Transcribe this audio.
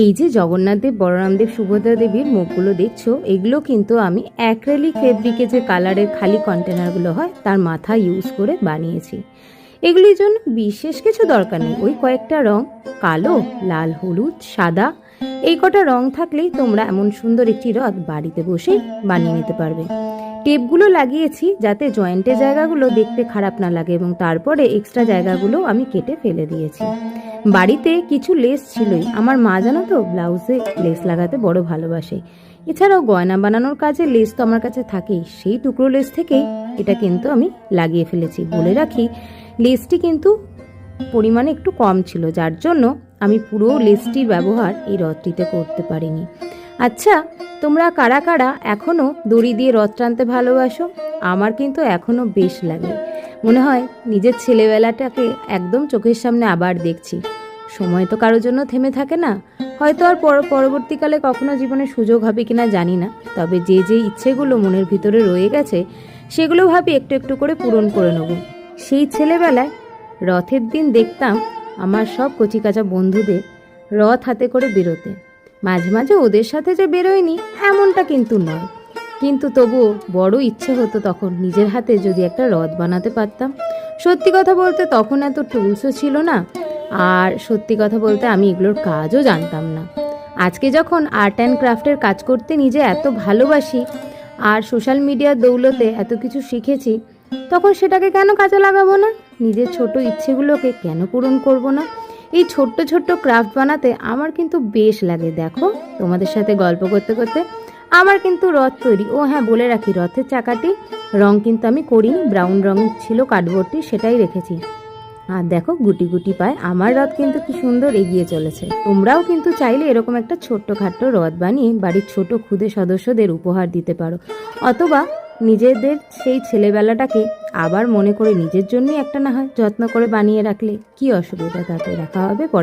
এই যে জগন্নাথদেব বলরামদেব সুভদ্রা দেবীর মুখগুলো দেখছ, এগুলো কিন্তু আমি অ্যাক্রেলিক ফেব্রিকে যে কালারের খালি কন্টেনারগুলো হয়, তার মাথা ইউজ করে বানিয়েছি। এগুলির জন্য বিশেষ কিছু দরকার নেই। ওই কয়েকটা রং, কালো, লাল, হলুদ, সাদা, এই কটা রং থাকলেই তোমরা এমন সুন্দর একটি রথ বাড়িতে বসেই বানিয়ে নিতে পারবে। টেপগুলো লাগিয়েছি যাতে জয়েন্টের জায়গাগুলো দেখতে খারাপ না লাগে এবং তারপরে এক্সট্রা জায়গাগুলো আমি কেটে ফেলে দিয়েছি। বাড়িতে কিছু লেস ছিলই। আমার মা জানো তো, ব্লাউজে লেস লাগাতে বড় ভালোবাসে। এছাড়াও গয়না বানানোর কাজে লেস তো আমার কাছে থাকেই। সেই টুকরো লেস থেকেই এটা কিন্তু আমি লাগিয়ে ফেলেছি। বলে রাখি, লেসটি কিন্তু পরিমাণে একটু কম ছিল, যার জন্য আমি পুরো লেসটির ব্যবহার এই রথটিতে করতে পারিনি। আচ্ছা তোমরা কারা কারা এখনও দড়ি দিয়ে রথ টানতে ভালোবাসো? আমার কিন্তু এখনও বেশ লাগে। মনে হয় নিজের ছেলেবেলাটাকে একদম চোখের সামনে আবার দেখছি। সময় তো কারোর জন্য থেমে থাকে না। হয়তো আর পর- পরবর্তীকালে কখনো জীবনে সুযোগ হবে কিনা জানি না। তবে যে যে ইচ্ছেগুলো মনের ভিতরে রয়ে গেছে, সেগুলো ভাবি একটু একটু করে পূরণ করে নেব। সেই ছেলেবেলায় রথের দিন দেখতাম আমার সব কচিকাচা বন্ধুদের রথ হাতে করে বেরোতে। মাঝে মাঝে ওদের সাথে যে বেরোয়নি, এমনটা কিন্তু নয়। কিন্তু তবুও বড় ইচ্ছে হতো তখন নিজের হাতে যদি একটা রথ বানাতে পারতাম। সত্যি কথা বলতে তখন এত টুলসও ছিল না আর সত্যি কথা বলতে আমি এগুলোর কাজও জানতাম না। আজকে যখন আর্ট অ্যান্ড ক্রাফটের কাজ করতে নিজে এত ভালোবাসি আর সোশ্যাল মিডিয়ার দৌলতে এত কিছু শিখেছি, তখন সেটাকে কেন কাজে লাগাবো না? নিজের ছোট ইচ্ছেগুলোকে কেন পূরণ করব না? এই ছোট্ট ছোট্ট ক্রাফট বানাতে আমার কিন্তু বেশ লাগে, দেখো। তোমাদের সাথে গল্প করতে করতে আমার কিন্তু রথ তৈরি। ও হ্যাঁ বলে রাখি, রথের চাকাটি রং কিন্তু আমি করিনি, ব্রাউন রং ছিল কার্ডবোর্ডটি সেটাই রেখেছি। আর দেখো গুটি গুটি পায়। আমার রথ কিন্তু কি সুন্দর এগিয়ে চলেছে। তোমরাও কিন্তু চাইলে এরকম একটা ছোট্ট খাট্ট রথ বানিয়ে বাড়ির ছোট ক্ষুদে সদস্যদের উপহার দিতে পারো। অথবা নিজেদের সেই ছেলেবেলাটাকে আবার মনে করে নিজের জন্যই একটা না হয় যত্ন করে বানিয়ে রাখলে কি অসুবিধা? তাতে রাখা হবে পরে।